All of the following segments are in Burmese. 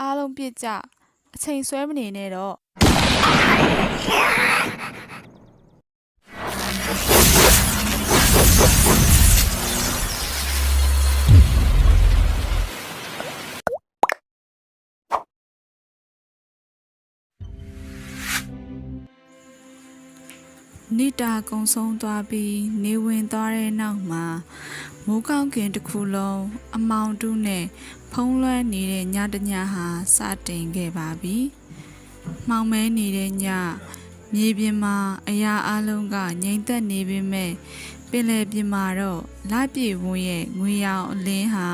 အားလုံးပြစ်ကြအချိန်ဆွဲမနေနဲ့တော့နိတာကုံဆုံးသွားပြီးနေဝင်သွားတဲ့နောက်မှာမိုးကောင်းကင်တစ်ခုလုံးအမောင်တူးနဲ့ ဖုံးလွှမ်းနေတဲ့ညတညဟာစတင်ခဲ့ပါပြီ။မှောင်မဲနေတဲ့ညမြေပြင်မှာအရာအလုံးကငြိမ်သက်နေပေမဲ့ပင်လယ်ပြင်မှာတော့လပြည့်ဝန်းရဲ့ငွေရောင်အလင်းဟာ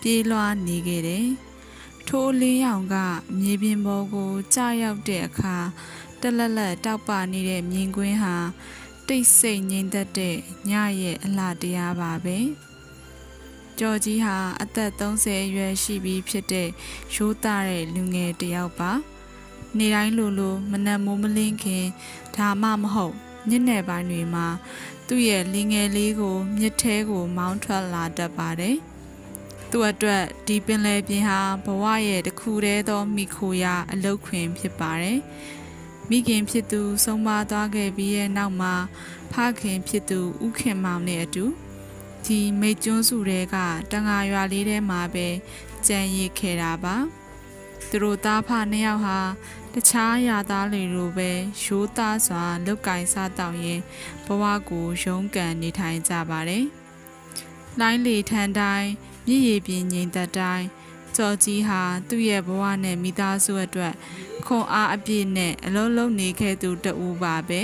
ပြေးလွှားနေခဲ့တယ်။ထိုးအလင်းရောင်ကမြေပြင်ပေါ်ကိုကြာရောက်တဲ့အခါတလက်လက်တောက်ပနေတဲ့မြင်ကွင်းဟာတိတ်ဆိတ်ငြိမ်သက်တဲ့ညရဲ့အလှတရားပါပဲ ကြော်ကြီးဟာအသက်30အရွယ်ရှိပြီဖြစ်တဲ့ရိုးသားတဲ့လူငယ်တစ်ယောက်ပါနေတိုင်းလိုလိုမနက်မိုးမလင်းခင်ဒါမှမဟုတ်ညနေပိုင်းတွေမှာသူ့ရဲ့လင်ငယ်လေးကိုမြစ်ထဲကို မောင်းထွက်လာတတ်ပါတယ်သူ့အတွက်ဒီပင်လယ်ပြင်ဟာဘဝရဲ့တစ်ခုတည်းသောမိခိုရာအလုတ်ခွင်ဖြစ်ပါတယ်။မိခင်ဖြစ်သူဆုံးမသွားခဲ့ပြီးရဲ့နောက်မှာဖခင်ဖြစ်သူဥခင်မောင်နဲ့အတူ ဒီမိတ်ကျွန်းစုတွေကတန်ငါရွာလေးထဲမှာပဲကြံရစ်ခဲ့တာပါသူတို့သားဖနှစ်ယောက်ဟာတခြားယာသားတွေလိုပဲရိုးသားစွာလုတ်ကင်စားတောက်ရင်ဘဝကိုရုန်းကန်နေထိုင်ကြပါတယ်လိုင်းလေထန်တိုင်းမြည်ရည်ပြင်းငိမ်သက်တိုင်းကြော်ကြီးဟာသူ့ရဲ့ဘဝနဲ့မိသားစုအတွက်ခွန်အားအပြည့်နဲ့အလုံးလုံးနေခဲ့သူတဦးပါပဲ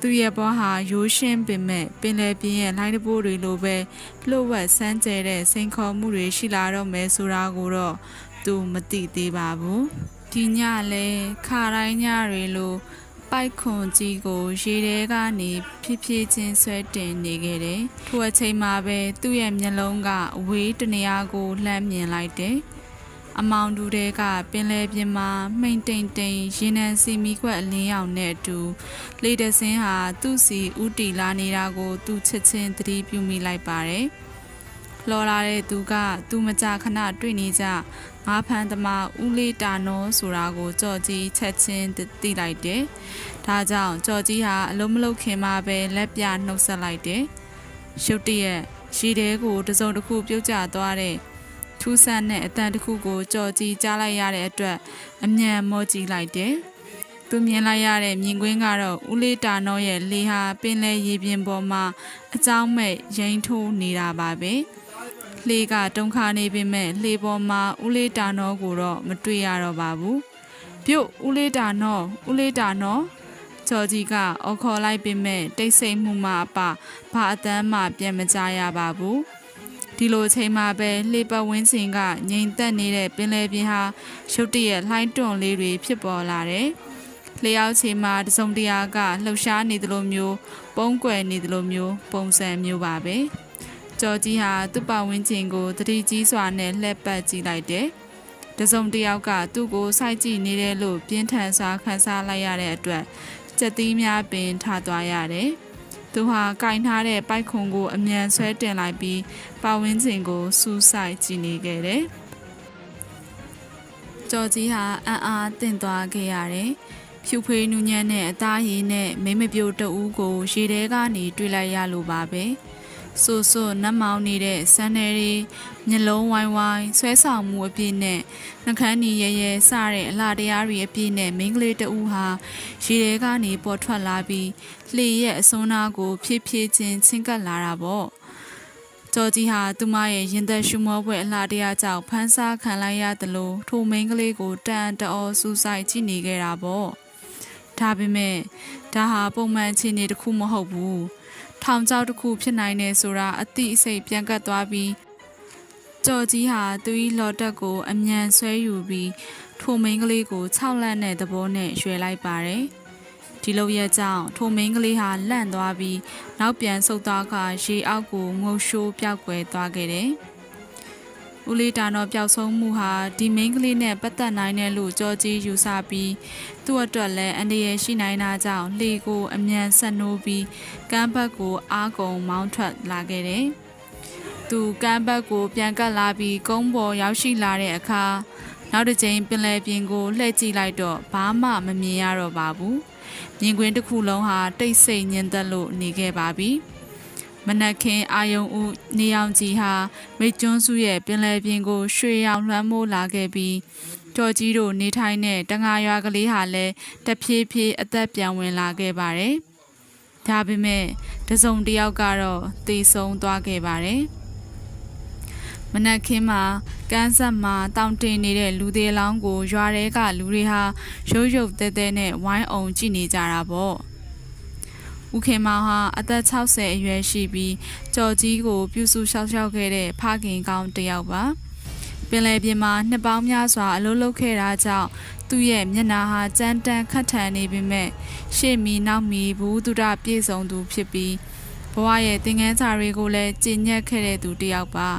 သူရဲ့ဘဝဟာရိုးရှင်းပင်မဲ့ပင်လယ်ပြင်ရဲ့လိုင်းတပိုးတွေလိုပဲလှုပ်ဝက်ဆန်းကျဲတဲ့စိန်ခေါ်မှုတွေရှိလာတော့မယ်ဆိုတာကိုတော့သူမသိသေးပါဘူးဒီညလဲခါတိုင်းညတွေလိုပိုက်ခွန်ကြီးကိုရေထဲကနေဖြည်းဖြည်းချင်းဆွဲတင်နေခဲ့တယ်ထိုအချိန်မှာပဲသူ့ရဲ့မျက်လုံးကအဝေးတနေရာကိုလှမ်းမြင်လိုက်တယ် အမောင်တူတဲကပင်လယ်ပြင်မှာမှိန်တိမ်တိမ်ရေနံစီမီခွက်အလင်းရောင်နဲ့အတူလေတဆင်းဟာသူ့စီဥတီလာနေတာကိုသူချက်ချင်းသတိပြုမိလိုက်ပါတယ်။လော်လာတဲ့သူကသူမကြခဏတွေ့နေကြငါးဖန်သမားဦးလေးတာနောဆိုတာကိုကြော်ကြီးချက်ချင်းသိလိုက်တယ်။ဒါကြောင့်ကြော်ကြီးဟာအလုံးမလုံးခင်မှာပဲလက်ပြနှုတ်ဆက်လိုက်တယ်။ရုတ်တရက်ရေထဲကိုတစုံတစ်ခုပြုတ်ကျသွားတဲ့ ထူးဆန်းတဲ့အတန်တစ်ခုကိုကြော်ကြည့်ကြားလိုက်ရတဲ့အတွက်အမြန်မောကြည့်လိုက်တယ်။သူမြင်လိုက်ရတဲ့မြင်ကွင်းကတော့ဦးလေးတာနောရဲ့လေဟာပင်လယ်ရေပြင်ပေါ်မှာအကြောင်းမဲ့ရိန်ထိုးနေတာပါပဲ။လေကတုံခါနေပေမဲ့လေပေါ်မှာဦးလေးတာနောကိုတော့မတွေ့ရတော့ပါဘူး။ပြုတ်ဦးလေးတာနောဦးလေးတာနောကြော်ကြီးကအော်ခေါ်လိုက်ပေမဲ့တိတ်ဆိတ်မှုမှအပဘာအတမ်းမှပြန်မကြားရပါဘူး။ ဒီလိုအချိန်မှာပဲလှေပတ်ဝင်းစင်ကငြိမ်သက်နေတဲ့ပင်လယ်ပြင်ဟာရုတ်တရက်လှိုင်းတွန်လေးတွေဖြစ်ပေါ်လာတယ်။လျှောက်ချိန်မှာတစုံတရာကလှုပ်ရှားနေသလိုမျိုးပုံးကွယ်နေသလိုမျိုးပုံစံမျိုးပါပဲ။ကြော်ကြီးဟာသူ့ပတ်ဝန်းကျင်ကိုတတိကြီးစွာနဲ့လှည့်ပတ်ကြည့်လိုက်တယ်။တစုံတယောက်ကသူ့ကိုစိုက်ကြည့်နေတယ်လို့ပြင်းထန်စွာခန်းစားလိုက်ရတဲ့အတွက်စက်သီးများပင်ထားသွားရတယ်။ သူဟာကင်ထားတဲ့ပိုက်ခွန်ကိုအမြန်ဆွဲတင်လိုက်ပြီးပတ်ဝန်းကျင်ကိုစူးစိုက်ကြည့်နေခဲ့တယ်။ကြော်ကြီးဟာအံ့အားသင့်သွားခဲ့ရတယ်။ဖြူဖွေးနူးညံ့တဲ့အသားရည်နဲ့မိမပြိုတအူးကိုရေထဲကနေတွေ့လိုက်ရလို့ပါပဲ။ ဆူဆူနတ်မောင်းနေတဲ့ဆန်းနယ်ရီမျက်လုံးဝိုင်းဝိုင်းဆွဲဆောင်မှုအပြည့်နဲ့နှကန်းနီရဲရဲစတဲ့အလားတရားတွေအပြည့်နဲ့မိန်းကလေးတအူးဟာရေထဲကနေပေါ်ထွက်လာပြီးလှေရဲ့အစွန်းနာကို ဖြည်းဖြည်းချင်းချင်းကပ်လာတာပေါ့။ကြော်ကြီးဟာသူမရဲ့ရင်သက်ရှူမောပွဲအလားတရားကြောင့်ဖမ်းဆားခံလိုက်ရသလိုထိုမိန်းကလေးကိုတန်တအော်စူးစိုက်ကြည့်နေခဲ့တာပေါ့။ဒါပေမဲ့ဒါဟာပုံမှန်အခြေအနေတစ်ခုမဟုတ်ဘူး။ ထောင်ချောက်တစ်ခုဖြစ်နိုင်နေဆိုတာအတိအစိတ်ပြန်ကတ်သွားပြီးကြော်ကြီးဟာသူ၏လော်တက်ကို အမြန်ဆွဲယူပြီးထိုမိန်းကလေးကို၆လက်နဲ့သဘောနဲ့ရွှဲလိုက်ပါတယ်။ဒီလိုရဲ့ကြောင့်ထိုမိန်းကလေးဟာလန့်သွားပြီးနောက်ပြန်ဆုတ်သွားကရေအောက်ကိုငုတ်ရှိုးပြောက်ကွယ်သွားခဲ့တယ်။ ဦးလေးတာတော့ပျောက်ဆုံးမှုဟာဒီမိန်းကလေးနဲ့ပတ်သက်နိုင်တယ်လို့ကြော်ကြီးယူဆပြီးသူ့အတွက်လည်းအန္တရာယ်ရှိနိုင်တာကြောင့်လှေကိုအမြန်ဆက်နိုးပြီးကမ်းဘက်ကိုအားကုန်မောင်းထွက်လာခဲ့တယ်။သူကမ်းဘက်ကိုပြန်ကပ်လာပြီးကုန်းပေါ်ရောက်ရှိလာတဲ့အခါနောက်တစ်ကြိမ်ပင်လယ်ပြင်ကိုလှည့်ကြည့်လိုက်တော့ဘာမှမမြင်ရတော့ပါဘူးမြင်ကွင်းတစ်ခုလုံးဟာတိတ်ဆိတ်ညင်သက်လို့နေခဲ့ပါပြီ မနက်ခင်းအာယုံဦးနေအောင်ကြီးဟာမိတ်ကျွန်းစုရဲ့ပင်လယ်ပြင်ကိုရွှေရောင်လွှမ်းမိုးလာခဲ့ပြီးကြော်ကြီးတို့နေထိုင်တဲ့တငါရွာကလေးဟာလည်းတဖြည်းဖြည်းအသက်ပြန်ဝင်လာခဲ့ပါတယ်ဒါပေမဲ့တစုံတစ်ယောက်ကတော့သေဆုံးသွားခဲ့ပါတယ်မနက်ခင်းမှာကန်းဆက်မှာတောင်တင်နေတဲ့လူသေးလောင်းကိုရွာထဲကလူတွေဟာရုပ်ရုပ်သဲသဲနဲ့ဝိုင်းအောင်ကြည့်နေကြတာပေါ့ ဦးခင်မောင်ဟာအသက်60အရွယ်ရှိပြီးကြော်ကြီးကိုပြုစုရှောက်ရှောက်ခဲ့တဲ့ဖခင်ကောင်းတစ်ယောက်ပါပင်လယ်ပြင်မှာနှစ်ပေါင်းများစွာအလုပ်လုပ်ခဲ့တာကြောင့်သူ့ရဲ့မျက်နှာဟာကြမ်းတမ်းခတ်ထန်နေပေမဲ့ရှေ့မီနောက်မီဘူးတုဒပြည့်စုံသူဖြစ်ပြီးဘဝရဲ့သင်ခန်းစာတွေကိုလည်းကျင့်ညက်ခဲ့တဲ့သူတစ်ယောက်ပါ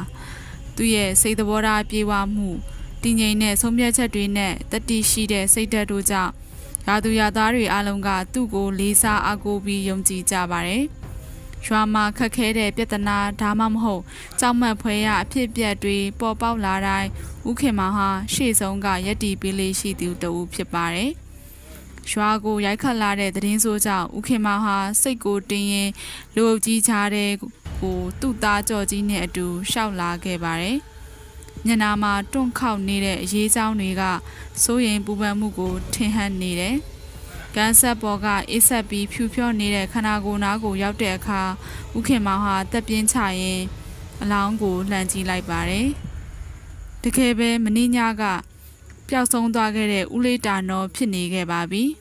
သူ့ရဲ့စိတ်သဘောထားပြေဝမှုတည်ငြိမ်တဲ့ဆုံးဖြတ်ချက်တွေနဲ့တတိရှိတဲ့စိတ်ဓာတ်တို့ကြောင့် ရာသူရသားတွေအလုံးကသူ့ကိုလေးစားအားကိုးပြီးယုံကြည်ကြပါတယ်။ရွာမှာခက်ခဲတဲ့ပြဿနာဒါမှမဟုတ်ကြောက်မက်ဖွယ်ရအဖြစ်အပျက်တွေပေါ်ပေါက်လာတိုင်းဥခင်မောင်ဟာရှေ့ဆုံးကရက်တီပေးလေးရှိသူတဦးဖြစ်ပါတယ်။ရွာကိုရိုက်ခတ်လာတဲ့သတင်းဆိုးကြောင့်ဥခင်မောင်ဟာစိတ်ကိုတင်းရင်လူအုပ်ကြီးချတဲ့ကိုသူ့သားကြော်ကြီးနဲ့အတူရှောက်လာခဲ့ပါတယ်။ ညနာမှာတွန့်ခေါက်နေတဲ့အရေးအကြောင်းတွေကစိုးရင်ပူပန်မှုကိုထင်ဟပ်နေတယ်။ကန်းဆက်ပေါ်ကအေးဆက်ပြီးဖြူဖြော့နေတဲ့ခန္ဓာကိုယ်နားကိုရောက်တဲ့အခါဥခင်မောင်ဟာတက်ပြင်းချရင်အလောင်းကိုလှန်ကြည့်လိုက်ပါတယ်။တကယ်ပဲမင်းညကပျောက်ဆုံးသွားခဲ့တဲ့ဦးလေးတာနော်ဖြစ်နေခဲ့ပါပြီ။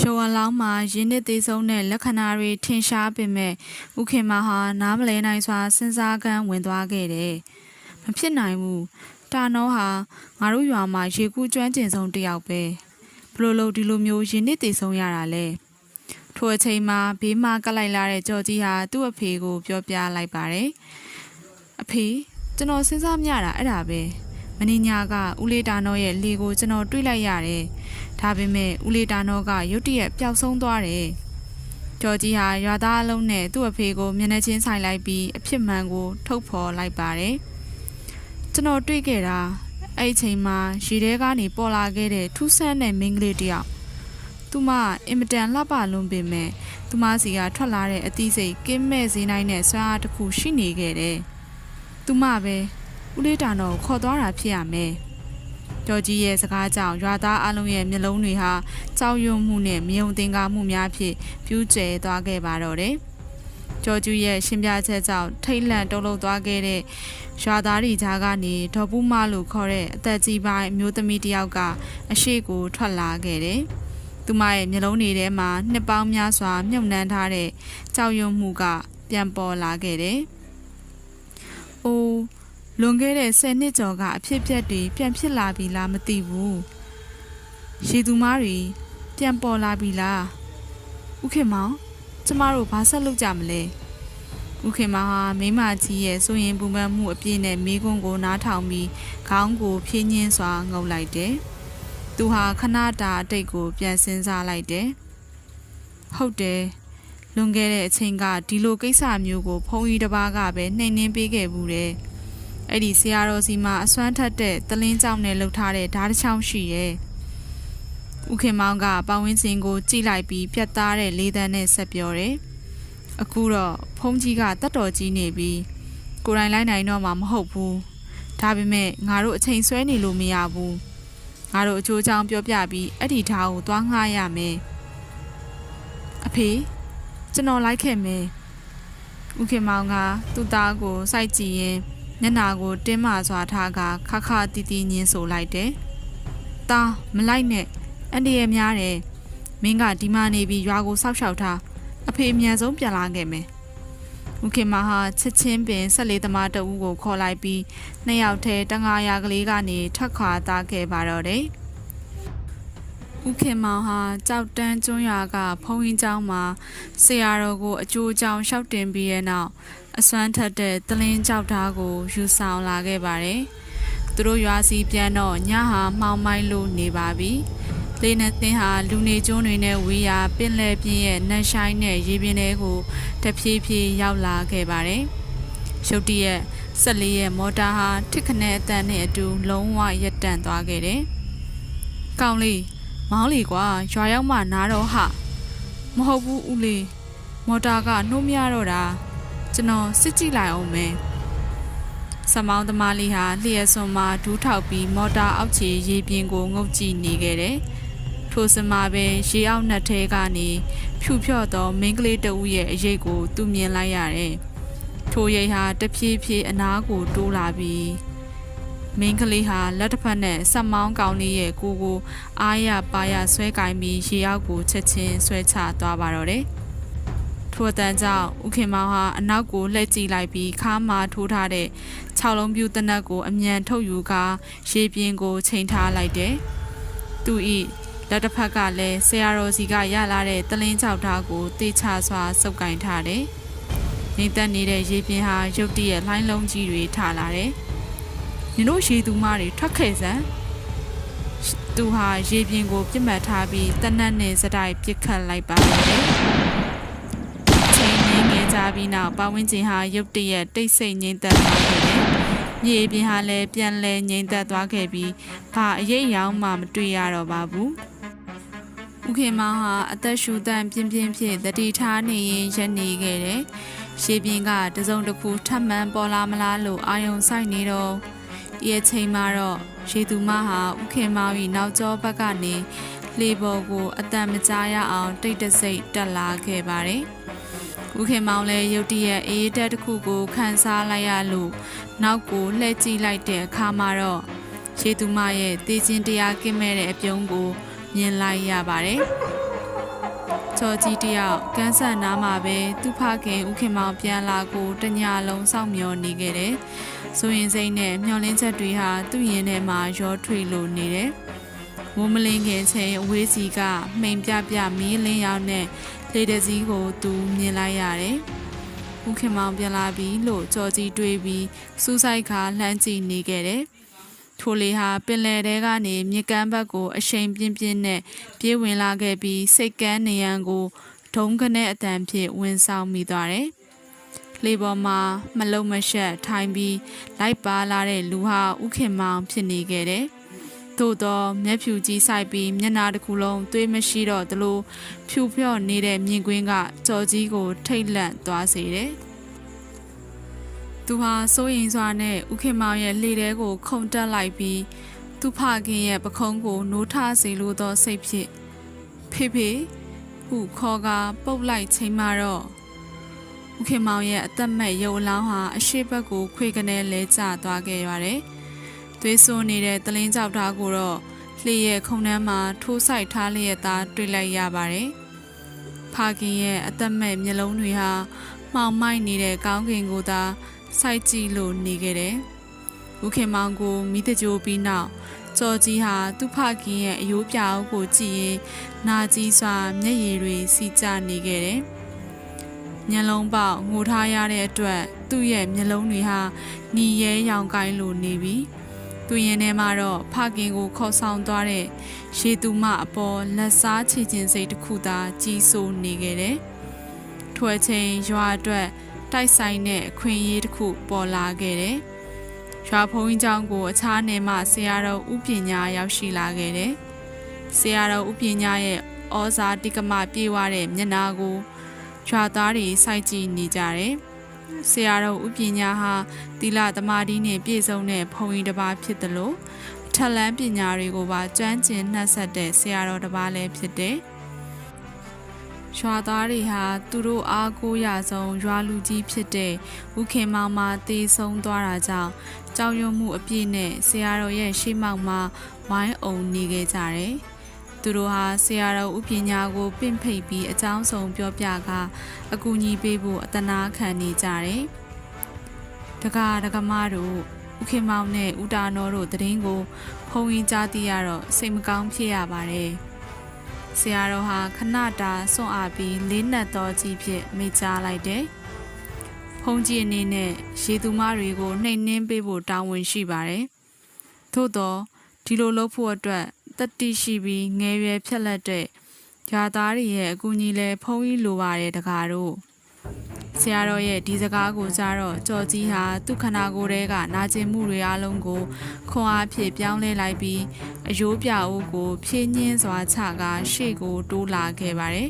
ရှော်အလောင်းမှာရင်းနှစ်သေးဆုံးတဲ့လက္ခဏာတွေထင်ရှားပေမဲ့ဥခင်မောင်ဟာနားမလဲနိုင်စွာစဉ်းစားကန်းဝင်သွားခဲ့တယ်။မဖြစ်နိုင်ဘူး။တာနော်ဟာငါတို့ရွာမှာရေကူးကျွမ်းကျင်ဆုံးတစ်ယောက်ပဲ။ဘလို့လို့ဒီလိုမျိုးရင်းနှစ်သေးဆုံးရတာလဲ။ထိုအချိန်မှာဘေးမှာကပ်လိုက်လာတဲ့ကြော်ကြီးဟာသူ့အဖေကိုပြောပြလိုက်ပါတယ်။အဖေကျွန်တော်စဉ်းစားမြတာအဲ့ဒါပဲ။မင်းညာကဦးလေးတာနော်ရဲ့လေကိုကျွန်တော်တွေးလိုက်ရတယ်။ ဒါပေမဲ့ဦးလေးတာနော်ကရုတ်တရက်ပျောက်ဆုံးသွားတယ်။ကြော်ကြီးဟာရွာသားအလုံးနဲ့သူ့အဖေကိုမျက်နှာချင်းဆိုင်လိုက်ပြီးအဖြစ်မှန်ကိုထုတ်ဖော်လိုက်ပါတယ်။ကျွန်တော်တွေးခဲ့တာအဲ့ဒီအချိန်မှာရေထဲကနေပေါ်လာခဲ့တဲ့ထူးဆန်းတဲ့မိန်းကလေးတစ်ယောက်သူမအင်မတန်လှပလွန်ပေမဲ့သူမစီကထွက်လာတဲ့အသီးစိတ်ကင်းမဲ့စေးနိုင်တဲ့ဆွမ်းအားတစ်ခုရှိနေခဲ့တယ်။သူမပဲဦးလေးတာတော်ကိုခေါ်သွားတာဖြစ်ရမယ်။ ကြော်ကြီးရဲ့စကားကြောင့်ရွာသားအလုံးရဲ့မျက်လုံးတွေဟာကြောက်ရွံ့မှုနဲ့မြုံသင်္ကာမှုများဖြင့်ပြူးကျဲသွားခဲ့ပါတော့တယ်။ကြော်ကျူရဲ့ရှင်းပြချက်ကြောင့်ထိတ်လန့်တုန်လှုပ်သွားခဲ့တဲ့ရွာသားတွေကြားကနေဒေါ်ပူးမလို့ခေါ်တဲ့အသက်ကြီးပိုင်းအမျိုးသမီးတစ်ယောက်ကအရှိကိုထွက်လာခဲ့တယ်။သူမရဲ့မျက်လုံးတွေထဲမှာနှစ်ပေါင်းများစွာမြုပ်နှံထားတဲ့ကြောက်ရွံ့မှုကပြန်ပေါ်လာခဲ့တယ်။အိုး လွန်ခဲ့တဲ့10နှစ်ကျော်ကအဖြစ်အပျက်တွေပြန်ဖြစ်လာပြီလားမသိဘူး။ရေသူမားတွေပြန်ပေါ်လာပြီလား။ဥခင်မောင်ကျမတို့ဘာဆက်လုပ်ကြမလဲ။ဥခင်မောင်ဟာမိမကြီးရဲ့စိုးရင်ပူပန်မှုအပြည့်နဲ့မိကွန်းကိုနားထောင်ပြီးခေါင်းကိုဖြင်းညင်းစွာငုပ်လိုက်တယ်။သူဟာခဏတာအတိတ်ကိုပြန်စဉ်းစားလိုက်တယ်။ဟုတ်တယ်။လွန်ခဲ့တဲ့အချိန်ကဒီလိုကိစ္စမျိုးကိုဖုန်းကြီးတစ်ပါးကပဲနှိမ်နှင်းပေးခဲ့ဘူးတယ်။ အဲ့ဒီဆရာတော်စီမှာအစွမ်းထက်တဲ့တလင်းကြောင်နဲ့လှုပ်ထားတဲ့ဓာတ်တစ်ချောင်းရှိရဲ့။ဥခင်မောင်ကပဝင်းစင်ကိုကြည့်လိုက်ပြီးပြတ်သားတဲ့လေးသန်းနဲ့ဆက်ပြောတယ်။အခုတော့ဖုန်းကြီးကတတ်တော်ကြီးနေပြီးကိုယ်တိုင်လိုက်နိုင်တော့မှမဟုတ်ဘူး။ဒါပေမဲ့ငါတို့အချိန်ဆွဲနေလို့မရဘူး။ငါတို့အချိုးချောင်းပြောပြပြီးအဲ့ဒီထားကိုသွားငှားရမယ်။အဖေကျွန်တော်လိုက်ခဲ့မယ်။ဥခင်မောင်ကသူ့သားကိုစိုက်ကြည့်ရင် မျက်နာကိုတင်းမာစွာထားကခခတီတီညင်းဆိုလိုက်တယ်။တာမလိုက်နဲ့အန်ဒီရဲ့များတယ်။မင်းကဒီမှာနေပြီးရွာကိုစောက်ရှောက်ထားအဖေအမြန်ဆုံးပြန်လာခဲ့မယ်။ဥခင်မဟာချက်ချင်းပင်ဆက်လေးသမားတဦးကိုခေါ်လိုက်ပြီးနှစ်ယောက်ထဲတငါရာကလေးကနေထက်ခွာသားခဲ့ပါတော့တယ်။ ဥခင်မောင်ဟာကြောက်တန်းကျွန်းရွာကဖုံးရင်ကျောင်းမှာဆရာတော်ကိုအကျိုးကြောင့်ရှောက်တင်ပြီးတဲ့နောက်အစွမ်းထက်တဲ့တလင်းကြောက်သားကိုယူဆောင်လာခဲ့ပါတယ်။သူတို့ရွာစီပြန်တော့ညဟာမှောင်မိုင်းလို့နေပါပြီ။လေနဲ့သင်းဟာလူနေကျွန်းတွေနဲ့ဝေးရာပင်လယ်ပြင်းရဲ့နှဆိုင်တဲ့ရေပြင်ထဲကိုတဖြည်းဖြည်းရောက်လာခဲ့ပါတယ်။ရှုပ်တရက်ဆက်လေးရဲ့မော်တာဟာတစ်ခနဲ့အတန်နဲ့အတူလုံးဝရပ်တန့်သွားခဲ့တယ်။ကောင်းလေး မောင်းလီကွာရွာရောက်မှနားတော့ဟာမဟုတ်ဘူးဦးလေးမော်တာကနှိုးမရတော့တာကျွန်တော်စစ်ကြည့်လိုက်အောင်မယ်။စမောင်းသမားလေးဟာလျှက်စွန်မှာဒူးထောက်ပြီးမော်တာအောက်ခြေရေပြင်ကိုငုပ်ကြည့်နေခဲ့တယ်။ထိုစမှာပဲရေအောက်နှက်ထဲကနေဖြူဖြော့သောမိန်းကလေးတဦးရဲ့အရေးကိုသူမြင်လိုက်ရတယ်။ထိုရိတ်ဟာတဖြည်းဖြည်းအနားကိုတိုးလာပြီး မင်းကလေးဟာလက်တစ်ဖက်နဲ့ဆက်မောင်းကောင်လေးရဲ့ကိုကိုအားရပါရဆွဲကင်ပြီးရေအောက်ကိုချက်ချင်းဆွဲချသွားပါတော့တယ်။ထို့အတန်းကြောင့်ဥခင်မောင်ဟာအနောက်ကိုလှည့်ကြည့်လိုက်ပြီးခါမာထိုးထားတဲ့ခြောက်လုံးပြူတနက်ကိုအမြန်ထုတ်ယူကာရေပြင်းကိုချိန်ထားလိုက်တယ်။သူဤလက်တစ်ဖက်ကလည်းဆရာတော်စီကရလာတဲ့တလင်းချောက်ဓာတ်ကိုတေချစွာစုပ်ကင်ထားတယ်။ငိမ့်သက်နေတဲ့ရေပြင်းဟာရုတ်တရက်လှိုင်းလုံးကြီးတွေထလာတယ်။ နင်တို့ရေသူမတွေထွက်ခဲ့စမ်းသူဟာရေပြင်းကိုပြစ်မှတ်ထားပြီးတနတ်နဲ့စတိုက်ပစ်ခတ်လိုက်ပါတယ်။ချိန်ငင်းငယ်ကြပြီးနောက်ပဝင်းကျင်ဟာရုတ်တရက်တိတ်ဆိတ်ငိမ့်သက်သွားခဲ့တယ်။မြေပြင်ဟာလည်းပြန်လဲငိမ့်သက်သွားခဲ့ပြီးဘာအရေးအယောင်မှမတွေ့ရတော့ပါဘူး။ဦးခင်မောင်ဟာအသက်ရှူတန့်ပြင်းပြင်းဖြင့်တတိထားနေရင်ရက်နေခဲ့တယ်။ရေပြင်ကတစုံတစ်ခုထပ်မံပေါ်လာမလားလို့အာယုံဆိုင်နေတော့ ဒီအချိန်မှာတော့ရေသူမဟာဥခင်မောင်၏နောက်ကျောဘက်ကနေလေပေါ်ကိုအတန်မကြားရအောင် တိတ်တဆိတ်တက်လာခဲ့ပါတယ်။ဥခင်မောင်လည်းရုတ်တရက်အေးတက်တစ်ခုကိုခန်းစားလိုက်ရလို့နောက်ကိုလှည့်ကြည့်လိုက်တဲ့အခါမှာတော့ရေသူမရဲ့တေးချင်းတရားကင်းမဲ့တဲ့အပြုံးကိုမြင်လိုက်ရပါတယ်။ချောကြီးတယောက်ကန်းဆန်နားမှာပဲသူ့ဖခင်ဥခင်မောင်ပြန်လာကိုတညလုံးစောင့်မျှော်နေခဲ့တယ်။ ဆိုရင်စိတ်နဲ့မျောလင်းချက်တွေဟာသူ့ရင်ထဲမှာရောထွေလို့နေတယ်။ဝမလင်းခင်ချိန်အဝေးစီကမှိန်ပြပြမီးလင်းရောက်တဲ့လေတစည်းကိုသူမြင်လိုက်ရတယ်။ဦးခင်မောင်ပြန်လာပြီလို့ကြော်ကြီးတွေးပြီးစူးစိုက်ခါလှမ်းကြည့်နေခဲ့တယ်။ထိုလေဟာပင်လယ်ထဲကနေမြစ်ကမ်းဘက်ကိုအရှိန်ပြင်းပြင်းနဲ့ပြေးဝင်လာခဲ့ပြီးစိတ်ကန်းနေရန်ကိုဒုံးကနေအတန်ဖြင့်ဝင်ဆောင်မိသွားတယ်။ လေပေါ်မှာမလုံမရှက်ထိုင်ပြီးလိုက်ပါလာတဲ့လူဟာဥခင်မောင်ဖြစ်နေခဲ့တယ်။သို့တော့မျက်ဖြူကြီးဆိုင်ပြီးမျက်နာတစ်ခုလုံးသွေးမရှိတော့သလိုဖြူဖြော့နေတဲ့မြင်ကွင်းကကြော်ကြီးကိုထိတ်လန့်သွားစေတယ်။သူဟာစိုးရင်စွာနဲ့ဥခင်မောင်ရဲ့လေထဲကို ခုန်တက်လိုက်ပြီးသူဖခင်ရဲ့ပခုံးကိုနိုးထစေလိုသောစိတ်ဖြင့်ဖေဖေဟုခေါ်ကာပုတ်လိုက်ချိန်မှာတော့ ဦးခင်မောင်ရဲ့အသက်မဲ့ရုပ်အလောင်းဟာအရှိဘက်ကိုခွေကနေလဲကျသွားခဲ့ရတယ်။သွေးစွန်းနေတဲ့တလင်းကြောက်သားကိုတော့လှည့်ရဲ့ခုံနှမ်းမှာထိုးဆိုင်ထားလျက်သားတွေ့လိုက်ရပါတယ်။ဖခင်ရဲ့အသက်မဲ့မျက်လုံးတွေဟာမှောင်မိုက်နေတဲ့ကောင်းကင်ကိုသာစိုက်ကြည့်လို့နေခဲ့တယ်။ဦးခင်မောင်ကိုမိတကြိုးပြီးနောက်ကျော်ကြီးဟာသူ့ဖခင်ရဲ့အယိုးပြားကိုကြည့်ရင်နာကြီးစွာမျက်ရည်တွေစီးကျနေခဲ့တယ်။ မျက်လုံးပေါက်ငိုထားရတဲ့အတွက်သူ့ရဲ့မျက်လုံးတွေဟာနီရဲရောင်ကိုင်းလိုနေပြီသူရင်ထဲမှာတော့ဖခင်ကိုခေါ်ဆောင်သွားတဲ့ရေသူမအပေါ်လက်စားချီခြင်းစိတ်တစ်ခုသာကြီးစိုးနေခဲ့တယ်။ထွက်ချင်းရွာအတွက်တိုက်ဆိုင်တဲ့အခွင့်အရေးတစ်ခုပေါ်လာခဲ့တယ်။ရွာဘုံကြီးကျောင်းကိုအခြားနယ်မှဆရာတော်ဥပညာရောက်ရှိလာခဲ့တယ်။ဆရာတော်ဥပညာရဲ့ဩဇာတိကမပြေဝတဲ့မျက်နာကို ရွာသားတွေစိုက်ကြည့်နေကြတယ်။ဆရာတော်ဥပညာဟာသီလသမာဓိနဲ့ပြည့်စုံတဲ့ဘုံကြီးတစ်ပါးဖြစ်တယ်လို့ထက်လန်းပညာတွေကိုပါကျွမ်းကျင်နှက်ဆက်တဲ့ဆရာတော်တစ်ပါးလည်းဖြစ်တယ်။ရွာသားတွေဟာသူတို့အားကိုးရဆုံးရွာလူကြီးဖြစ်တဲ့ဥခင်မောင်မှတေဆုံးသွားတာကြောင့်ကြောက်ရွံ့မှုအပြည့်နဲ့ဆရာတော်ရဲ့ရှေ့မှောက်မှာဝိုင်းအုံနေခဲ့ကြတယ်။ သူတို့ဟာဆရာတော်ဥပညာကိုပင့်ဖိတ်ပြီးအကြောင်းဆုံးပြောပြကအကူအညီပေးဖို့အတနာခံနေကြတယ်။တကားတကမတို့ဥခင်မောင်နဲ့ဦးတာနောတို့တရင်ကိုဖုံရင်ကြားသိရတော့စိတ်မကောင်းဖြစ်ရပါတယ်။ဆရာတော်ဟာခဏတာစွန့်အားပြီးလေးနက်သောကြီးဖြင့်မိကြားလိုက်တယ်။ဖုံကြီးအနေနဲ့ရေသူမတွေကိုနှိမ်နှင်းပေးဖို့တာဝန်ရှိပါတယ်။သို့တော့ဒီလိုလုပ်ဖို့အတွက် တတိရှိပြီးငယ်ရွယ်ဖြက်လက်တဲ့ယာသားတွေရဲ့အကူအညီလဲဖုံးကြီးလိုပါတယ်တကားတို့ဆရာတော်ရဲ့ဒီစကားကိုကြားတော့ကြော်ကြီးဟာသူ့ခန္ဓာကိုယ်ထဲကနာကျင်မှုတွေအလုံးကိုခွန်အားဖြင့်ပြောင်းလဲလိုက်ပြီးအယိုးပြအိုးကိုဖြင်းညင်းစွာချကာရှေ့ကိုတိုးလာခဲ့ပါတယ်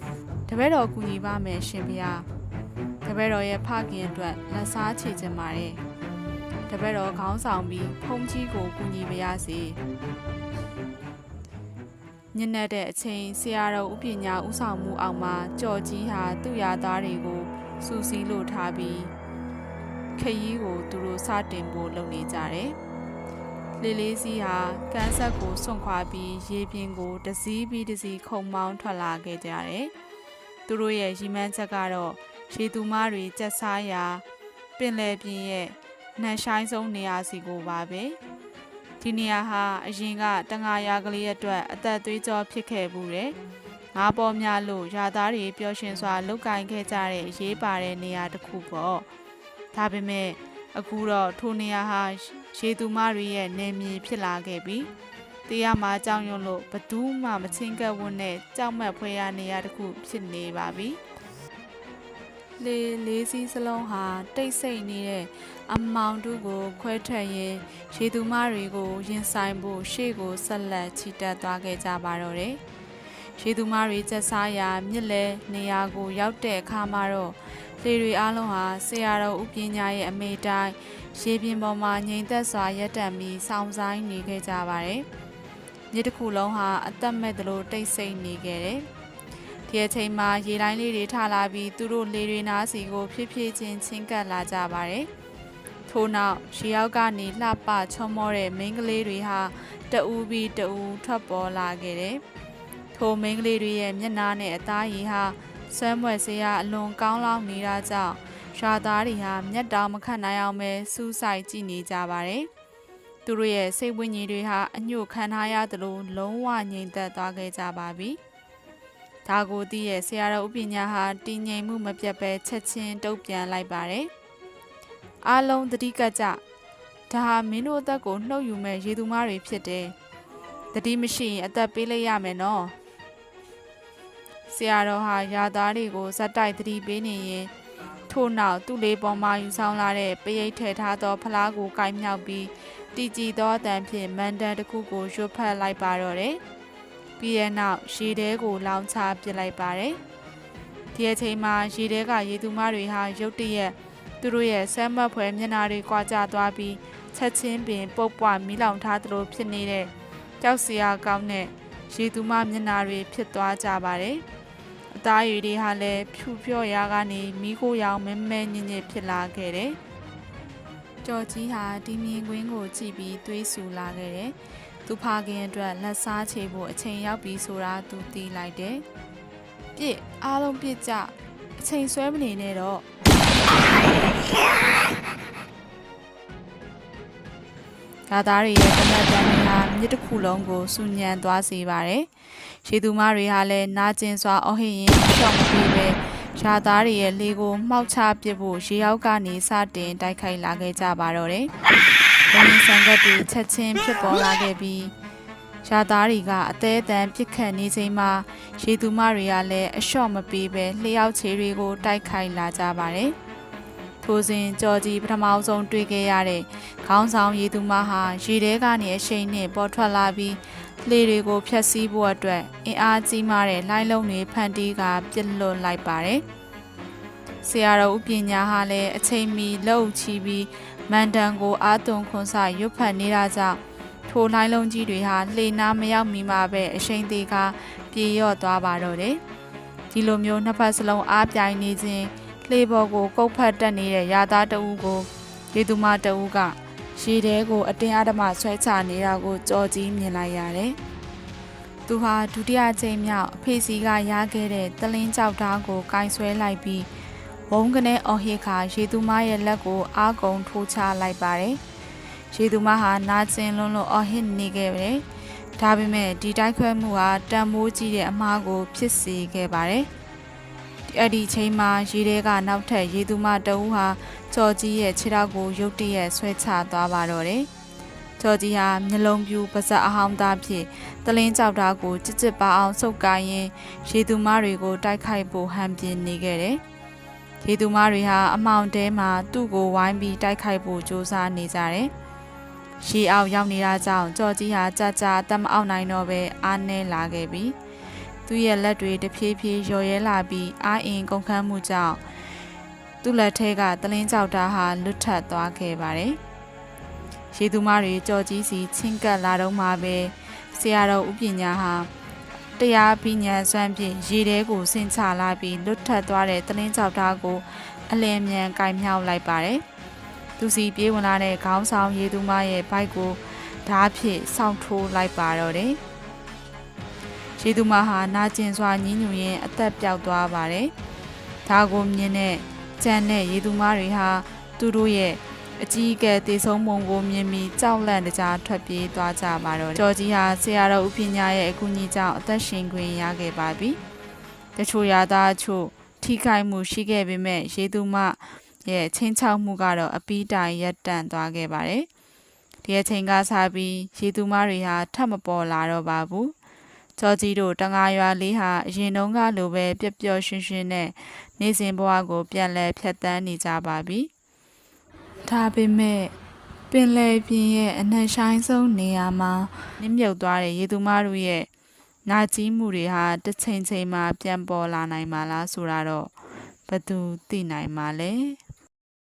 ။တပည့်တော်ကူညီပါမယ်ရှင်ဗျာ။တပည့်တော်ရဲ့ဖခင်အတွက်လက်စားချေချင်ပါတယ်။တပည့်တော်ခေါင်းဆောင်ပြီးဖုံးကြီးကိုကူညီပါရစေ။ ညနေတဲ့အချိန်ဆရာတော်ဥပညာဥဆောင်မှုအောက်မှာကြော်ကြီးဟာသူ့ရသားတွေကိုစူစီလို့ထားပြီးခရီးကိုသူတို့စတင်ဖို့လုပ်နေကြတယ်။လေးလေးစီးဟာကန်းဆက်ကိုစွန့်ခွာပြီးရေပြင်ကိုတစည်းပြီးတစည်းခုံမောင်းထွက်လာခဲ့ကြတယ်။သူတို့ရဲ့ရီမန်းချက်ကတော့ရေသူမတွေကြက်စားရာပင်လယ်ပြင်ရဲ့နှက်ဆိုင်ဆုံးနေရာစီကိုပါပဲ။ ဒီနေရာဟာအရင်ကတငါရာကလေးအတွက်အသက်သွေးကြောဖြစ်ခဲ့ဘူးတယ်။ငါးပေါ်များလို့ရာသားတွေပျော်ရွှင်စွာလုတ်ကင်ခဲ့ကြတဲ့ရေးပါတဲ့နေရာတစ်ခုပေါ့။ဒါပေမဲ့အခုတော့ထိုနေရာဟာရေသူမတွေရဲ့နေမြေဖြစ်လာခဲ့ပြီ။တရားမှာကြောင်ရွံ့လို့ဘသူမှမချင်းကပ်ဝန်းနဲ့ကြောက်မက်ဖွယ်ရနေရာတစ်ခုဖြစ်နေပါပြီ။ လေလေးစီးစလုံးဟာတိတ်ဆိတ်နေတဲ့အမောင်တို့ကို ခွဲထွက်ရင်ရေသူမတွေကိုရင်ဆိုင်ဖို့ရှေ့ကိုဆက်လက်ချီတက်သွားခဲ့ကြပါတော့တယ်။ရေသူမတွေချက်စားရာမြစ်လဲနေရာကိုရောက်တဲ့အခါမှာတော့လေတွေအားလုံးဟာဆရာတော်ဥပညာရဲ့အမေတိုင်းရေပြင်ပေါ်မှာငြိမ်သက်စွာရပ်တန့်ပြီးစောင့်ဆိုင်နေခဲ့ကြပါတယ်။မြစ်တစ်ခုလုံးဟာအသက်မဲ့သလိုတိတ်ဆိတ်နေခဲ့တယ်။ ဒီအချိန်မှာရေတိုင်းလေးတွေထလာပြီးသူတို့လေတွေနားစီကို ဖြည်းဖြည်းချင်းချင်းကပ်လာကြပါတယ်။ထို့နောက်ရှီရောက်ကနေလှပချောမောတဲ့မိန်းကလေးတွေဟာတအူးပြီးတအူးထွက်ပေါ်လာခဲ့တယ်။ထိုမိန်းကလေးတွေရဲ့မျက်နှာနဲ့အသားရည်ဟာဆွဲမွက်စရာအလွန်ကောင်းလောင်နေတာကြောင့်ရွာသားတွေဟာမျက်တောင်မခတ်နိုင်အောင်ပဲစူးစိုက်ကြည့်နေကြပါတယ်။သူတို့ရဲ့စိတ်ဝိညာဉ်တွေဟာအညှို့ခံထားရသလိုလုံးဝငြိမ်သက်သွားခဲ့ကြပါပြီ။ ဒါကိုသိရဲ့ဆရာတော်ဥပညာဟာတည်ငြိမ်မှုမပြတ်ပဲချက်ချင်းတုတ်ပြန်လိုက်ပါတယ်။အားလုံးသတိကကြဒါဟာမင်းတို့အသက်ကိုနှုတ်ယူမဲ့ရေသူမားတွေဖြစ်တယ်သတိမရှိရင်အသက်ပေးလိုက်ရမယ်နော်ဆရာတော်ဟာယာသားတွေကိုဇက်တိုက်သတိပေးနေရင်ထို့နောက်သူ့လေးပေါ်မှာယူဆောင်လာတဲ့ပရိတ်ထည့်ထားသောဖလားကိုကိုင်းမြောက်ပြီးတည်ကြည်သောအတန်ဖြင့်မန်တန်တစ်ခုကိုရွတ်ဖတ်လိုက်ပါတော့တယ် ပြီးတဲ့နောက်ရေထဲကိုလောင်းချပစ်လိုက်ပါတယ်ဒီအချိန်မှာရေထဲကရေသူမတွေဟာရုတ်တရက်သူတို့ရဲ့ဆမ်းမတ်ဖွယ်မျက်နှာတွေကွာကျသွားပြီးချက်ချင်းပင်ပုတ်ပွားမီးလောင်ထားသလိုဖြစ်နေတဲ့ကြောက်စရာကောင်းတဲ့ရေသူမမျက်နှာတွေဖြစ်သွားကြပါတယ်။အသားရည်တွေဟာလည်းဖြူဖြော့ရာကနေမီးခိုးရောင်မဲမဲညင်ညစ်ဖြစ်လာခဲ့တယ်။ကြော်ကြီးဟာဒီမြင်ကွင်းကိုကြည့်ပြီးသွေးဆူလာခဲ့တယ်။ သူဖခင်အတွက်လက်စားချေဖို့အချိန်ရောက်ပြီဆိုတာသူသိလိုက်တယ်။ပြစ်အားလုံးပြစ်ကြအချိန်ဆွဲမနေနဲ့တော့ဒါသားတွေရဲ့တနက်တန်းတွေဟာမြစ်တစ်ခုလုံးကိုစူညံသွားစေပါတယ်။ရှေသူမတွေဟာလည်းနာကျင်စွာအော်ဟစ်ရင်းရှော့မပြေပဲရာသားတွေရဲ့လေကိုမှောက်ချပစ်ဖို့ရေရောက်ကနေစတင်တိုက်ခိုက်လာခဲ့ကြပါတော့တယ်။ ဘုံဆန်ကတ်တွေချက်ချင်းဖြစ်ပေါ်လာခဲ့ပြီးရာသားတွေကအသေးအတန်ပြစ်ခတ်နေချိန်မှာရေသူမတွေကလည်းအလျှော့မပေးပဲလျှောက်ခြေတွေကိုတိုက်ခိုက်လာကြပါတယ်။ထိုစဉ်ကြော်ကြီးပထမဆုံးတွေ့ခဲ့ရတဲ့ခေါင်းဆောင်ရည်သူမဟာရေထဲကနေအရှိန်နဲ့ပေါ်ထွက်လာပြီးလေတွေကိုဖျက်ဆီးဖို့အတွက်အင်အားကြီးမားတဲ့လိုင်းလုံးတွေဖန်တီးကပြစ်လွတ်လိုက်ပါတယ်။ဆရာတော်ဥပညာဟာလည်းအချိန်မီလှုပ်ချီပြီး မန်တန်ကိုအာသွန်ခွန်ဆရွတ်ဖတ်နေတာကြောင့်ထိုလိုင်းလုံးကြီးတွေဟာလှေနာမရောက်မီမှာပဲအရှိန်သေးကပြေရော့သွားပါတော့တယ်။ဒီလိုမျိုးနှစ်ဖက်စလုံးအားပြိုင်နေခြင်းလှေပေါ်ကိုကုတ်ဖတ်တက်နေတဲ့ရာသားတဦးကိုရေသူမတဦးကရေထဲကိုအတင်းအဓမ္မဆွဲချနေတာကိုကြော်ကြီးမြင်လိုက်ရတယ်။သူဟာဒုတိယကြိမ်မြောက်အဖေစီကရခဲ့တဲ့တလင်းကြောက်သားကိုကင်ဆွဲလိုက်ပြီး ဝုံကနေအော်ဟေခါရေသူမရဲ့လက်ကိုအာကုံထိုးချလိုက်ပါတယ်။ရေသူမဟာနာကျင်လွန်းလို့အော်ဟစ်နေခဲ့တယ်။ဒါပေမဲ့ဒီတိုက်ခွဲမှုဟာတန်မိုးကြီးတဲ့အမားကို ဖြစ်စေခဲ့ပါတယ်။အဲ့ဒီချိန်မှာရေထဲကနောက်ထပ်ရေသူမတအူးဟာကြော်ကြီးရဲ့ခြေထောက်ကိုရုတ်တရက်ဆွဲချသွားပါတော့တယ်။ကြော်ကြီးဟာမျက်လုံးပြူပါဇက်အဟောင်းသားဖြင့်တလင်းကြောက်တာကိုကြစ်ကြစ်ပါအောင်ဆုပ်ကိုင်းရင်ရေသူမတွေကိုတိုက်ခိုက်ဖို့ဟန်ပြင်းနေခဲ့တယ်။ ရေသူမတွေဟာအမောင်တဲမှာသူ့ကိုဝိုင်းပြီးတိုက်ခိုက်ဖို့ကြိုးစားနေကြတယ်။ရှေးအောက်ရောက်နေတာကြောင့်ကြော်ကြီးဟာကြာကြာအသက်မအောက်နိုင်တော့ပဲအားနည်းလာခဲ့ပြီ။သူ့ရဲ့လက်တွေတဖြည်းဖြည်းလျော်ရဲလာပြီးအားအင်ကုန်ခန်းမှုကြောင့်သူ့လက်ထဲကတလင်းကြောက်တာဟာလွတ်ထပ်သွားခဲ့ပါတယ်။ရေသူမတွေကြော်ကြီးစီချင်းကပ်လာတော့မှပဲဆရာတော်ဥပညာဟာ တရားပညာစွမ်းဖြင့်ရေထဲကိုဆင်ချလာပြီးလွတ်ထက်သွားတဲ့တလင်းကြောက်သားကိုအလင်းမြန်ကင်မြောက်လိုက်ပါတယ်။သူစီပြေးဝင်လာတဲ့ခေါင်းဆောင်ရေသူမရဲ့ဘိုက်ကိုဓားဖြင့်စောင့်ထိုးလိုက်ပါတော့တယ်။ရေသူမဟာနာကျင်စွာညှဉ်းညူရင်းအသက်ပြောက်သွားပါတယ်။ဒါကိုမြင်တဲ့ကြံတဲ့ရေသူမတွေဟာသူတို့ရဲ့ အကြီးအကဲတေဆုံးမုံကိုမြင်ပြီးကြောက်လန့်တကြားထွက်ပြေးသွားကြပါတော့တယ်။ကျော်ကြီးဟာဆရာတော်ဦးပညာရဲ့အကူအညီကြောင့်အသက်ရှင်ခွင့်ရခဲ့ပါပြီ။တချို့ရသားအချို့ထိခိုက်မှုရှိခဲ့ပေမဲ့ရေသူမရဲ့ချင်းချောက်မှုကတော့အပီးတိုင်ရပ်တန့်သွားခဲ့ပါတယ်။ဒီအချိန်ကစပြီးရေသူမတွေဟာထပ်မပေါ်လာတော့ပါဘူး။ကျော်ကြီးတို့တငါရွာလေးဟာအရင်တုန်းကလိုပဲပျော်ပျော်ရွှင်ရွှင်နဲ့နေစဉ်ဘဝကိုပြန်လည်ဖြတ်တန်းနေကြပါပြီ။ ဒါပေမဲ့ပင်လယ်ပြင်ရဲ့အနှံ့ဆိုင်ဆုံးနေရာမှာနစ်မြုပ်သွားတဲ့ရေသူမတို့ရဲ့နာကြီးမှုတွေဟာတစ်ချိန်ချိန်မှာပြန်ပေါ်လာနိုင်မှာလားဆိုတာတော့ဘယ်သူသိနိုင်မှာလဲ။